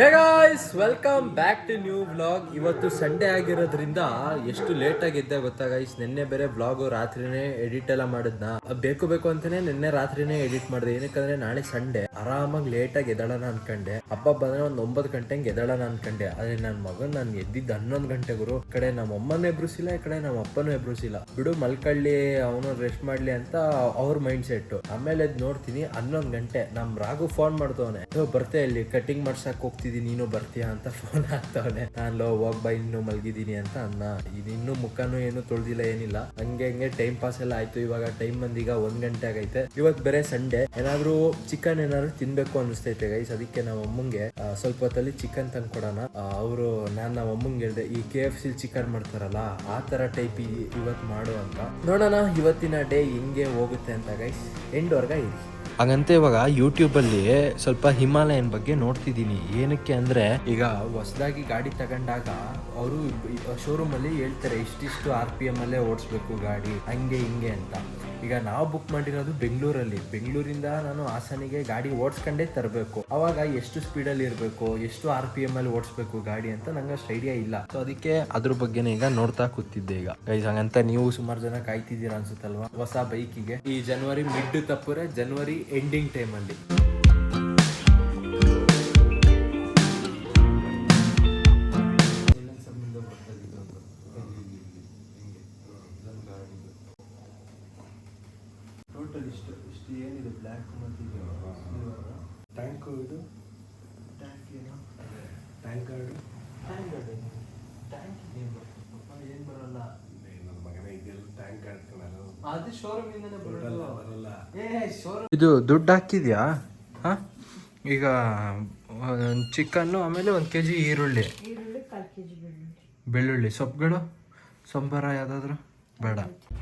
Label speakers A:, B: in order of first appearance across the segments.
A: Hey guys welcome back to new blog ಇವತ್ತು Sunday ಆಗಿರೋದ್ರಿಂದ ಎಷ್ಟು ಲೇಟ್ ಆಗಿದ್ದೆ ಗೊತ್ತಾ ಗೈಸ್ ನಿನ್ನೆ ಬೇರೆ ಬ್ಲಾಗ್ ರಾತ್ರಿನೇ ಎಡಿಟ್ ಎಲ್ಲ ಮಾಡಿದ್ನ? ಬೇಕು ಬೇಕು ಅಂತಾನೆ ನಿನ್ನೆ ರಾತ್ರಿನೇ ಎಡಿಟ್ ಮಾಡಿದೆ. ಏನಕ್ಕಂದ್ರೆ ನಾಳೆ ಸಂಡೇ ಆರಾಮಾಗಿ ಲೇಟ್ ಆಗಿ ಎದಳಣ ಅನ್ಕಂಡೆ. ಹಬ್ಬ ಬಂದ್ರೆ ಒಂದ್ ಒಂಬತ್ತು ಗಂಟೆಗೆ ಎದಳನ ಅನ್ಕಂಡೆ. ಆದ್ರೆ ನನ್ ಮಗನ್ ನಾನು ಎದ್ದಿದ್ದ ಹನ್ನೊಂದ್ ಗಂಟೆ ಗುರು. ಕಡೆ ನಮ್ಮ ಅಮ್ಮನ ಎಬ್ರುಸಿಲ್ಲ, ಈ ಕಡೆ ನಮ್ಮ ಅಪ್ಪನೂ ಎಬ್ರುಸಿಲ್ಲ. ಬಿಡು ಮಲ್ಕಳ್ಳಿ, ಅವನು ರೆಸ್ಟ್ ಮಾಡ್ಲಿ ಅಂತ ಅವ್ರ ಮೈಂಡ್ ಸೆಟ್ ಆಮೇಲೆ ನೋಡ್ತೀನಿ ಹನ್ನೊಂದು ಗಂಟೆ. ನಮ್ ರಾಘು ಫೋನ್ ಮಾಡ್ತವನೆ. ಬರ್ತೇ ಇಲ್ಲಿ ಕಟಿಂಗ್ ಮಾಡ್ಸಕ್ ಹೋಗ್ತಿದೀನಿ ನೀನು ಬರ್ತೀಯಾ ಅಂತ ಫೋನ್ ಹಾಕ್ತಾವಳೆ ನಾನು ಲೋ, ಹೋಗ್ ಬಾ, ಇನ್ನು ಮಲಗಿದ್ದೀನಿ ಅಂತ ಅನ್ನ. ಇನ್ನು ಮುಖನೂ ಏನು ತೊಳ್ದಿಲ್ಲ, ಏನಿಲ್ಲ. ಹಂಗೆ ಹಂಗೆ ಟೈಮ್ ಪಾಸ್ ಎಲ್ಲ ಆಯ್ತು. ಇವಾಗ ಟೈಮ್ ಬಂದೀಗ ಒಂದ್ ಗಂಟೆ ಆಗೈತೆ. ಇವತ್ತು ಬೇರೆ ಸಂಡೆ ಏನಾದ್ರು ಚಿಕನ್ ಏನಾದ್ರು ತಿನ್ಬೇಕು ಅನಿಸ್ತೈತೆ ಗೈಸ್ ಅದಕ್ಕೆ ನಮ್ಮ ಅಮ್ಮಂಗೆ ಸ್ವಲ್ಪ ಹೊತ್ತಲ್ಲಿ ಚಿಕನ್ ತಂದ್ಕೊಡೋಣ. ಅವರು, ನಾನು ನಮ್ಮ ಅಮ್ಮಂಗೆ ಹೇಳ್ದೆ, ಈ ಕೆ ಎಫ್ ಸಿ ಚಿಕನ್ ಮಾಡ್ತಾರಲ್ಲ, ಆ ತರ ಟೈಪ್ ಇವತ್ತು ಮಾಡು ಅಂತ. ನೋಡೋಣ, ಇವತ್ತಿನ ಡೇ ಹಿಂಗೆ ಹೋಗುತ್ತೆ ಅಂತ ಗೈಸ್ ಎಂಡ್ವರ್ಗ ಇರಿ. ಹಾಗಂತ ಇವಾಗ ಯೂಟ್ಯೂಬ್ ಅಲ್ಲಿ ಸ್ವಲ್ಪ ಹಿಮಾಲಯನ್ ಬಗ್ಗೆ ನೋಡ್ತಿದ್ದೀನಿ. ಏನಕ್ಕೆ ಅಂದ್ರೆ ಈಗ ಹೊಸದಾಗಿ ಗಾಡಿ ತಗೊಂಡಾಗ ಅವರು ಶೋರೂಮ್ ಅಲ್ಲಿ ಹೇಳ್ತಾರೆ, ಇಷ್ಟಿಷ್ಟು ಆರ್ ಪಿ ಎಂ ಅಲ್ಲೇ ಓಡಿಸ್ಬೇಕು ಗಾಡಿ, ಹಂಗೆ, ಹಿಂಗೆ ಅಂತ. ಈಗ ನಾವು ಬುಕ್ ಮಾಡಿರೋದು ಬೆಂಗಳೂರಲ್ಲಿ. ಬೆಂಗಳೂರಿಂದ ನಾನು ಹಾಸನಿಗೆ ಗಾಡಿ ಓಡಿಸ್ಕೊಂಡೇ ತರಬೇಕು. ಅವಾಗ ಎಷ್ಟು ಸ್ಪೀಡಲ್ಲಿ ಇರಬೇಕು, ಎಷ್ಟು ಆರ್ ಪಿ ಎಂ ಅಲ್ಲಿ ಓಡಿಸ್ಬೇಕು ಗಾಡಿ ಅಂತ ನಂಗೆ ಅಷ್ಟು ಐಡಿಯಾ ಇಲ್ಲ. ಸೊ ಅದಕ್ಕೆ ಅದ್ರ ಬಗ್ಗೆನೇ ಈಗ ನೋಡ್ತಾ ಕೂತಿದ್ದೆ ಈಗ. ಗೈಸ್ ಹಂಗಂತ ನೀವು ಸುಮಾರು ಜನ ಕಾಯ್ತಿದ್ದೀರಾ ಅನ್ಸುತ್ತಲ್ವಾ? ಹೊಸ ಬೈಕಿಗೆ ಈ ಜನವರಿ ಮಿಡ್ ತಪ್ಪರೆ ಜನವರಿ ಎಂಡಿಂಗ್ ಟೈಮಲ್ಲಿ ಇಷ್ಟು ಇಷ್ಟು ಏನಿದೆ? ಬ್ಲ್ಯಾಕ್ ಮತ್ತು
B: ಟ್ಯಾಂಕ್ ಇದು
A: ಟ್ಯಾಂಕ್ ಏನು?
B: Tank guard
A: tank guard tank ಏನು ಬರ್ತಪ್ಪ ಏನು ಬರಲ್ಲ? ಅದು. ಶೋರೂಮ್ ಇಂದನೇ
B: ಬರಲ್ಲ.
A: ಏ ಶೋರೂಮ್ ಇದು ದುಡ್ಡು ಹಾಕಿದ್ಯಾ? ಹಾ? ಈಗ ಒಂದು ಚಿಕನ್ನು ಆಮೇಲೆ ಒಂದು ಕೆ ಜಿ ಈರುಳ್ಳಿ
C: ಬೆಳ್ಳುಳ್ಳಿ.
A: ಸೊಪ್ಪುಗಳು? ಸೊಂಬಾರ ಯಾವುದಾದ್ರು? ಬೇಡ.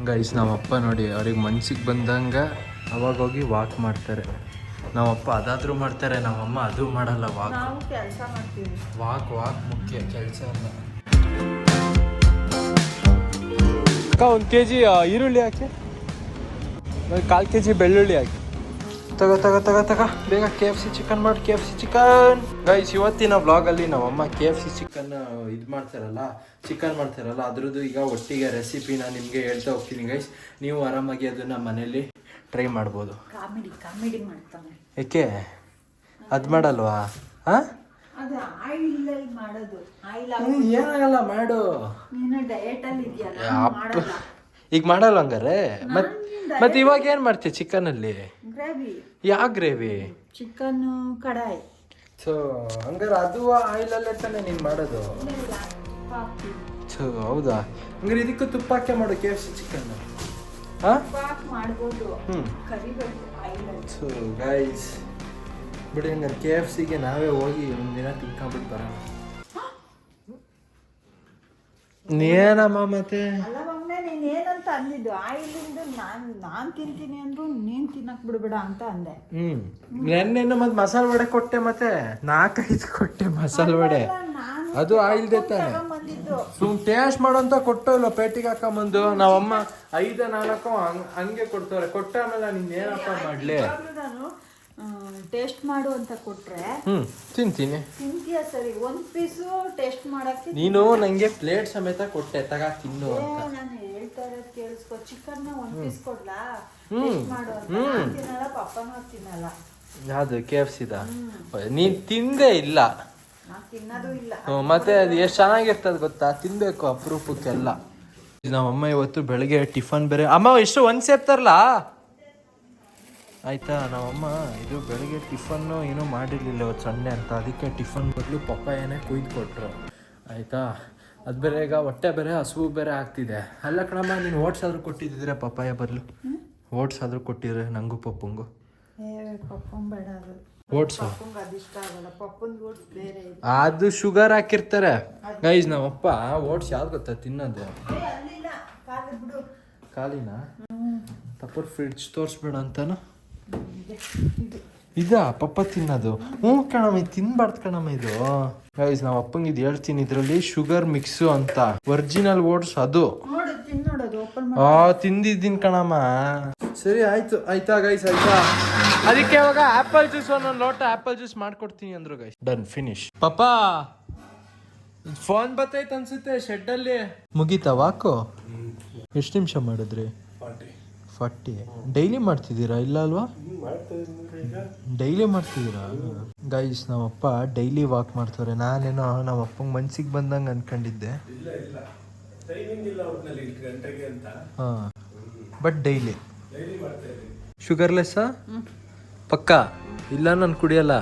A: ಗೈಸ್ ನಮ್ಮಪ್ಪ ನೋಡಿ ಅವ್ರಿಗೆ ಮನ್ಸಿಗೆ ಬಂದಂಗೆ ಅವಾಗ ಹೋಗಿ ವಾಕ್ ಮಾಡ್ತಾರೆ. ನಮ್ಮಪ್ಪ ಅದಾದರೂ ಮಾಡ್ತಾರೆ ನಮ್ಮಮ್ಮ ಅದು ಮಾಡಲ್ಲ ವಾಕ್
C: ನಾವು ಕೆಲಸ ಮಾಡ್ತೀವಿ.
A: ವಾಕ್ ವಾಕ್ ಮುಖ್ಯ ಕೆಲಸ ಅಲ್ಲ. ಅಕ್ಕ ಒಂದು ಕೆ ಜಿ ಈರುಳ್ಳಿ ಹಾಕಿ. ಕಾಲು ಕೆ ಜಿ ಬೆಳ್ಳುಳ್ಳಿ ಹಾಕಿ. ತಗೋ ತಗ ತಗ ತಗ. ಬೇಗ ಕೆ ಎಫ್ ಸಿ ಚಿಕನ್ ಮಾಡಿ K F C chicken guys ಇವತ್ತಿನ ವ್ಲಾಗಲ್ಲಿ ನಮ್ಮಮ್ಮ ಕೆ ಎಫ್ ಸಿ ಚಿಕನ್ ಇದು ಮಾಡ್ತಾರಲ್ಲ ಚಿಕನ್ ಮಾಡ್ತಾರಲ್ಲ ಅದ್ರದ್ದು ಈಗ ಒಟ್ಟಿಗೆ ರೆಸಿಪಿನ ನಿಮಗೆ ಹೇಳ್ತಾ ಹೋಗ್ತೀನಿ ಗೈಸ್ ನೀವು ಆರಾಮಾಗಿ ಅದನ್ನ ಮನೇಲಿ ಟ್ರೈ ಮಾಡ್ಬೋದು. ಏಕೆ? ಅದು ಮಾಡಲ್ವಾ? ಹಾಂ ಏನಾಗಲ್ಲ ಮಾಡು. ಈಗ ಮಾಡಲ್ಲ ಹಂಗಾರೆ? ಮತ್ ಮತ್ತೆ ಇವಾಗ ಏನ್ ಮಾಡ್ತೀಯ ಚಿಕನ್ ಅಲ್ಲಿ
C: ಗ್ರೇವಿ.
A: ಯಾ ಗ್ರೇವಿ?
C: ಚಿಕನ್ ಕಡಾಯಿ.
A: ಸೊ ಹಂಗಾರೆ ಅದು ಆಯಿಲ್ ಅಲ್ಲೇ ತಾನೇ ನೀನ್ ಮಾಡೋದು? ಸೊ ಹೌದಾ? ಹಂಗಾರೆ ಇದಕ್ಕೂ ತುಪ್ಪ ಹಾಕಿ ಮಾಡು ಕೆ ಎಫ್ ಸಿ ಚಿಕನ್ ಹಾ?
C: ಪಾಕ್ ಮಾಡ್ಬೋದು. ಕರಿಬೇಕು ಆಯಿಲ್ ಅಲ್ಲಿ
A: ಸೊ ಗೈಸ್ ಬಿಡಿ ಹಂಗಾರೆ ಕೆ ಎಫ್ ಸಿಗೆ ನಾವೇ ಹೋಗಿ ಒಂದಿನ ತಿನ್ಕೊಂಬಿಟ್ಟು ಬರೋಣ. ಏನಮ್ಮ ಮತ್ತೆ?
C: ನೀನ್ ಏನಂತ ಅಂದಿದ್ದು ಆಯಿಲಿಂದ ನಾನ್ ನಾನ್ ತಿಂತೀನಿ ಅಂದ್ರು ನೀನ್ ತಿನ್ನಕ್ ಬಿಡ್ಬೇಡ ಅಂತ ಅಂದೆ.
A: ಹ್ಮ್. ನೆನ್ನೆನು ಮತ್ತೆ ಮಸಾಲ ವಡೆ ಕೊಟ್ಟೆ ಮತ್ತೆ ನಾಲ್ಕೈದು ಕೊಟ್ಟೆ ಮಸಾಲ ವಡೆ. ಅದು ಆಯಿಲ್ದೆ ತಾನೆ.
C: ಬಂದಿದ್ದು
A: ಸುಮ್ ಟೇಸ್ಟ್ ಮಾಡೋಂತ ಕೊಟ್ಟೋ ಇಲ್ಲ ಪೇಟಿಗೆ ಹಾಕೊಂಬಂದು ನಾವಮ್ಮ ಐದ ನಾಲ್ಕು ಹಂಗ್ ಕೊಡ್ತಾರೆ. ಕೊಟ್ಟ ಆಮೇಲೆ ನೀನ್ ಏನಪ್ಪ ಮಾಡ್ಲಿ?
C: ನಾನು ಟೇಸ್ಟ್ ಮಾಡು ಅಂತ ಕೊಟ್ರೆ.
A: ಹ್ಮ್ ತಿಂತೀನಿ.
C: ತಿಂತೀಯ ಸರಿ ಒಂದ್ ಪೀಸು ಟೇಸ್ಟ್ ಮಾಡಕ್ಕೆ
A: ನೀನು ನಂಗೆ ಪ್ಲೇಟ್ ಸಮೇತ ಕೊಟ್ಟೆ ತಗ ತಿನ್ನು ಅಂತ.
C: ನಾನು ಚಿಕನ್ ಒಂದ್ ಪೀಸ್ ಕೊಡ್ಲಾ?
A: ಹ್ಮ್.
C: ಟೇಸ್ಟ್ ಮಾಡು ಅಂತ. ನಾನ್ ತಿನ್ನಲ್ಲ ಪಪ್ಪನೂ ತಿನ್ನಲ್ಲ.
A: ಯಾವ್ದು ಕೆ ಎಫ್ ಸಿದ ನೀನ್ ತಿಂದೇ ಇಲ್ಲ.
C: ನಾನ್ ತಿನ್ನೋದು ಇಲ್ಲ.
A: ಹ್ಮ್, ಮತ್ತೆ ಅದು ಎಷ್ಟು ಚೆನ್ನಾಗಿರ್ತದೆ ಗೊತ್ತಾ? ತಿನ್ಬೇಕು ಅಪರೂಪಕ್ಕೆಲ್ಲ. ನಮ್ಮಮ್ಮ ಇವತ್ತು ಬೆಳಗ್ಗೆ ಟಿಫನ್ ಬೇರೆ ಅಮ್ಮ ಎಷ್ಟು ಒಂದ್ ಸೇರ್ತಾರಲ್ಲ ಆಯ್ತಾ ನಮ್ಮಮ್ಮ ಇದು ಬೆಳಗ್ಗೆ ಟಿಫನ್ನು ಏನೂ ಮಾಡಿರಲಿಲ್ಲ ಇವತ್ತು ಸಂಡೆ ಅಂತ. ಅದಕ್ಕೆ ಟಿಫನ್ ಬದಲು ಪಪ್ಪಾಯನೇ ಕುಯ್ದು ಕೊಟ್ರು. ಆಯ್ತಾ? ಅದು ಬೇರೆ ಈಗ ಹೊಟ್ಟೆ ಬೇರೆ ಹಸುವು ಬೇರೆ ಆಗ್ತಿದೆ. ಅಲ್ಲ ಕಣಮ್ಮ ನೀನು ಓಟ್ಸ್ ಆದ್ರೂ ಕೊಟ್ಟಿದ್ದಿದ್ರೆ ಪಪ್ಪಾಯ ಬದಲು ಓಟ್ಸ್ ಆದ್ರೂ ಕೊಟ್ಟಿದ್ರೆ ನಂಗೂ ಪಪ್ಪಂಗು? ಓಟ್ಸು ಅದು ಶುಗರ್ ಹಾಕಿರ್ತಾರೆ. ಗೈಸ್ ನಮ್ಮಪ್ಪ ಓಟ್ಸ್ ಯಾವ್ದು ಗೊತ್ತಾ ತಿನ್ನೋದು? ಖಾಲಿನ ತಪ್ಪರ್ ಫ್ರಿಡ್ಜ್ ತೋರಿಸ್ಬೇಡ ಅಂತಾನು?
C: ಇದಾ.
A: ಪಪ್ಪ ತಿನ್ನೋದು. ಹ್ಞೂ ಕಣಮ್ಮ ಇದು ತಿನ್ಬಾರ್ದು ಕಣಮ್ಮ ಇದು. ಗೈಸ್ ನಾವು ಅಪ್ಪಂಗೆ ಇದು ಹೇಳ್ತೀನಿ ಇದರಲ್ಲಿ ಶುಗರ್ ಮಿಕ್ಸು ಅಂತ. ಒರಿಜಿನಲ್ ಓಟ್ಸ್ ಅದು.
C: ನೋಡು ತಿನ್ನೋಡೋದು ಓಪನ್
A: ಆ ತಿಂದಿದ್ದೀನಿ ಕಣಮ್ಮ. ಸರಿ ಆಯ್ತು ಆಯ್ತಾ ಗೈಸ್ ಆಯ್ತಾ? ಅದಕ್ಕೆ ಅವಾಗ ಆಪಲ್ ಜ್ಯೂಸ್ ಒಂದೊಂದು ಲೋಟ ಆಪಲ್ ಜ್ಯೂಸ್ ಮಾಡ್ಕೊಡ್ತೀನಿ ಅಂದ್ರು ಗೈಸ್ ಡನ್ ಫಿನಿಶ್ ಪಾಪಾ ಫೋನ್ ಬತ್ತೈತೆ ಅನ್ಸುತ್ತೆ ಶೆಡ್ ಅಲ್ಲಿ. ಮುಗೀತಾ ವಾಕು? ಎಷ್ಟು ನಿಮಿಷ ಮಾಡಿದ್ರಿ? ಫಾರ್ಟಿ. ಡೈಲಿ ಮಾಡ್ತಿದ್ದೀರಾ ಇಲ್ಲ ಅಲ್ವಾ? ಡೈಲಿ ಮಾಡ್ತಿದ್ದೀರಾ? ಗೈಸ್ ನಮ್ಮಪ್ಪ ಡೈಲಿ ವಾಕ್ ಮಾಡ್ತಾರೆ. ನಾನೇನೋ ನಮ್ಮ ಅಪ್ಪಂಗೆ ಮನ್ಸಿಗೆ ಬಂದಂಗೆ ಅನ್ಕೊಂಡಿದ್ದೆ.
B: ಇಲ್ಲ ಇಲ್ಲ ಟೈಮಿಂಗ್ ಇಲ್ಲ ಒಟ್ನಲ್ಲಿ ಇಷ್ಟು ಗಂಟೆಗೆ ಅಂತ
A: ಹಾಂ ಬಟ್ ಡೈಲಿ ಶುಗರ್ಲೆಸ್ಸಾ ಪಕ್ಕ? ಇಲ್ಲ ನಾನು ಕುಡಿಯಲ್ಲ.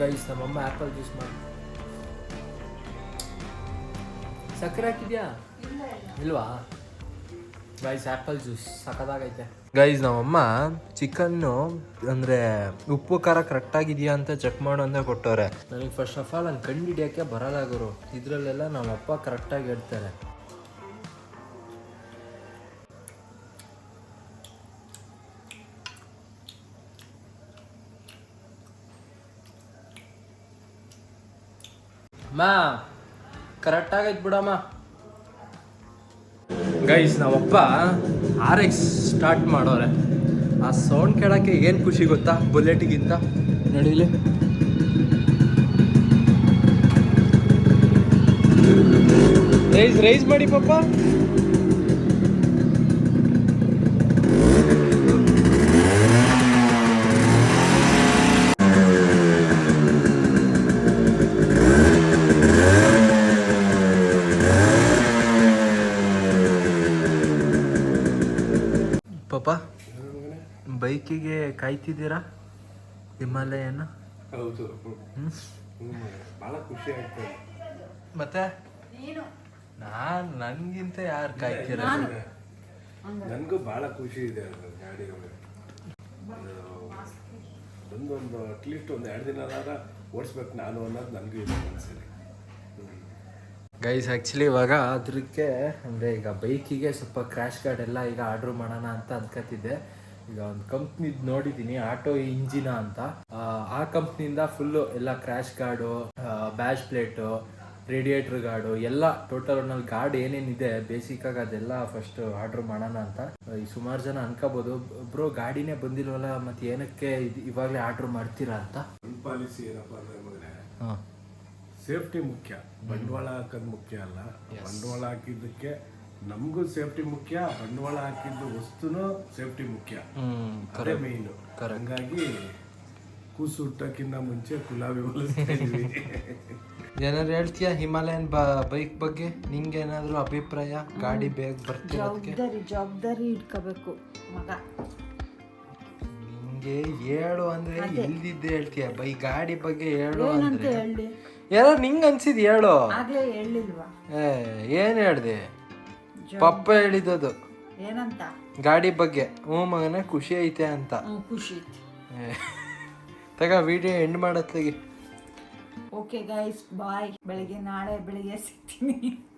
A: ಗೈಸ್ ನಮ್ಮಮ್ಮ ಆ್ಯಪಲ್ ಜ್ಯೂಸ್ ಮಾಡಿ ಸಕ್ಕರೆ ಹಾಕಿದ್ಯಾ? ಇಲ್ವಾ? ಗೈಸ್ ಆ್ಯಪಲ್ ಜ್ಯೂಸ್ ಸಖತ್ತಾಗೈತೆ. ಗೈಸ್ ನಮ್ಮಮ್ಮ ಚಿಕನ್ನು ಅಂದರೆ ಉಪ್ಪು ಖಾರ ಕರೆಕ್ಟ್ ಆಗಿದೆಯಾ ಅಂತ ಚೆಕ್ ಮಾಡು ಅಂತ ಕೊಟ್ಟವ್ರೆ. ನನಗೆ ಫಸ್ಟ್ ಆಫ್ ಆಲ್ ನಾನು ಕಂಡು ಹಿಡಿಯೋಕ್ಕೆ ಬರಲ್ಲ ಗುರು. ಇದರಲ್ಲೆಲ್ಲ ನಮ್ಮಪ್ಪ ಕರೆಕ್ಟಾಗಿ ಹೇಳ್ತಾರೆ. ಮಾ ಕರೆಕ್ಟಾಗೈತೆ ಬಿಡಮ್ಮ. ಗೈಸ್ ನಮ್ಮಪ್ಪ ಆರ್ ಎಕ್ಸ್ ಸ್ಟಾರ್ಟ್ ಮಾಡೋರೆ. ಆ ಸೌಂಡ್ ಕೇಳೋಕ್ಕೆ ಏನು ಖುಷಿ ಗೊತ್ತಾ? ಬುಲೆಟಿಗಿಂತ ನಡೀಲಿ. ರೈಸ್ ರೈಸ್ ಮಾಡಿ ಪಪ್ಪ ಪಾಪ. ಬೈಕಿಗೆ ಕಾಯ್ತಿದ್ದೀರಾ? ಹಿಮಾಲಯನ?
B: ಹೌದು. ಭಾಳ ಖುಷಿ ಆಗ್ತದೆ.
A: ಮತ್ತೆ? ನಾನು? ನನಗಿಂತ ಯಾರು ಕಾಯ್ತೀರ
B: ನನಗೂ ಭಾಳ ಖುಷಿ ಇದೆ ಗಾಡಿ ಒಂದು ಒಂದು ಅಟ್ಲೀಸ್ಟ್ ಒಂದು ಎರಡು ದಿನ ಓಡಿಸ್ಬೇಕು ನಾನು ಅನ್ನೋದು ನನಗೂ ಇದೆ ಮನಸ್ಸಲ್ಲಿ
A: ಗೈಸ್ ಆ್ಯಕ್ಚುಲಿ ಇವಾಗ ಅದಕ್ಕೆ ಅಂದರೆ ಈಗ ಬೈಕಿಗೆ ಸ್ವಲ್ಪ ಕ್ರ್ಯಾಶ್ ಗಾರ್ಡ್ ಎಲ್ಲ ಈಗ ಆರ್ಡ್ರ್ ಮಾಡೋಣ ಅಂತ ಅನ್ಕೋತಿದ್ದೆ ಈಗ ಒಂದು ಕಂಪ್ನಿದ್ ನೋಡಿದ್ದೀನಿ ಆಟೋ ಇಂಜಿನ ಅಂತ. ಆ, ಕಂಪ್ನಿಯಿಂದ ಫುಲ್ಲು ಎಲ್ಲ crash guard bash plate radiator guard ಎಲ್ಲ ಟೋಟಲ್ ಒಂದಲ್ಲಿ ಗಾರ್ಡ್ ಏನೇನಿದೆ ಬೇಸಿಕ್ ಆಗಿ ಅದೆಲ್ಲ ಫಸ್ಟ್ ಆರ್ಡರ್ ಮಾಡೋಣ ಅಂತ. ಈ ಸುಮಾರು ಜನ ಅನ್ಕೋಬೋದು ಒಬ್ರು ಗಾಡಿನೇ ಬಂದಿಲ್ವಲ್ಲ ಮತ್ತೆ ಏನಕ್ಕೆ ಇವಾಗಲೇ ಆರ್ಡ್ರ್ ಮಾಡ್ತೀರಾ ಅಂತ?
B: ಪಾಲಿಸಿ ಏನಪ್ಪ ಅಂದ್ರೆ ಸೇಫ್ಟಿ ಮುಖ್ಯ. ಬಂಡವಾಳ ಹಾಕೋದು ಮುಖ್ಯ ಅಲ್ಲ. ಬಂಡವಾಳ ಹಾಕಿದ್ದಕ್ಕೆ ನಮಗೂ ಸೇಫ್ಟಿ ಮುಖ್ಯ ಬಂಡವಾಳ ಹಾಕಿದ್ದು ವಸ್ತುನು ಸೇಫ್ಟಿ ಮುಖ್ಯ.
A: ಹ್ಞೂ
B: ಅದೇ ಮೇಯ್ನು ಹಂಗಾಗಿ ಕೂಸು ಹುಟ್ಟಕ್ಕಿಂತ ಮುಂಚೆ ಗುಲಾಬಿ ಜನರು
A: ಏನಾದ್ರು ಹೇಳ್ತೀಯಾ ಹಿಮಾಲಯನ್ ಬ ಬೈಕ್ ಬಗ್ಗೆ? ನಿಂಗೆ ಏನಾದ್ರು ಅಭಿಪ್ರಾಯ? ಗಾಡಿ ಬೇಗ ಬರ್ತಿರೋದಕ್ಕೆ?
C: ಜವಾಬ್ದಾರಿ ಜವಾಬ್ದಾರಿ ಇಟ್ಕೋಬೇಕು ಮಗ.
A: ನಿಂಗೆ ಹೇಳು ಅಂದ್ರೆ ಇಲ್ದಿದ್ದೆ ಹೇಳ್ತೀಯ? ಬೈ ಗಾಡಿ ಬಗ್ಗೆ ಹೇಳು
C: ಏನಂತ
A: ಅಂದ್ರೆ.
C: ಹೇಳಿ?
A: ಯಾರು ನಿಂಗೆ ಅನ್ಸಿದ್ ಹೇಳು.
C: ಆಗ್ಲೇ ಹೇಳಿಲ್ವಾ?
A: ಏ ಏನ್ ಹೇಳ್ದೆ? ಪಪ್ಪ ಹೇಳಿದದು.
C: ಏನಂತ?
A: ಗಾಡಿ ಬಗ್ಗೆ. ಹ್ಞೂ ಮಗನೇ ಖುಷಿ ಐತೆ ಅಂತ.
C: ಹ್ಮ್, ಖುಷಿ ಐತಿ.
A: ತಗ ವಿಡಿಯೋ ಎಂಡ್ ಮಾಡತ್ಲಾಗಿ
C: ಓಕೆ ಗೈಸ್ ಬಾಯ್ ಬೆಳಿಗ್ಗೆ ನಾಳೆ ಬೆಳಿಗ್ಗೆ ಸಿಗ್ತೀನಿ.